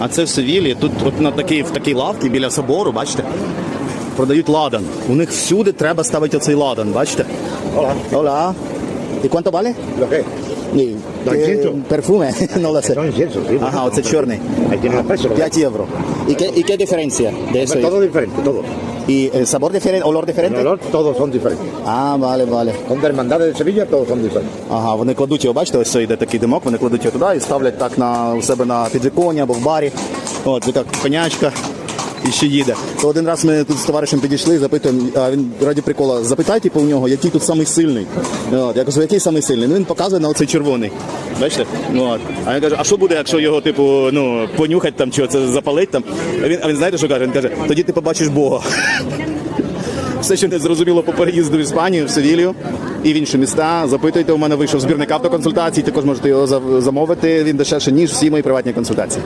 А це в Севілі. Тут от на такій, в такій лавці біля собору, бачите, продають ладан. У них всюди треба ставити оцей ладан, бачите? Hola. Hola. І quanto vale? Ні. Перфуме. No lo sé. Son inciensos, sí. Ага, оце чорний. Ahí tiene los precios. 5 євро. І яка диференція? Todo diferente, todo. Y el sabor diferente, olor diferente? El olor, todos son diferentes. А, vale, vale. Con de hermandades de Sevilla, todos son diferentes. Ага, вони кладуть його, бачите, ось йде такий димок, вони кладуть його туди і ставлять так на у себе на підвіконі або в барі. От, і так конячка. І ще їде. То один раз ми тут з товаришем підійшли, запитуємо, а він раді прикола, запитай, типу, у нього, який тут самий сильний. От, я кажу, який самий сильний? Ну він показує на оцей червоний. Бачите? От. А він каже, а що буде, якщо його, типу, ну, понюхать там, чи це запалить там? А він, а він знаєте, що каже? Він каже, тоді ти побачиш Бога. Все, що не зрозуміло по переїзду в Іспанію, в Севілію і в інші міста. Запитуйте, у мене вийшов збірник автоконсультацій, також можете його замовити. Він дешевше, ніж всі мої приватні консультації.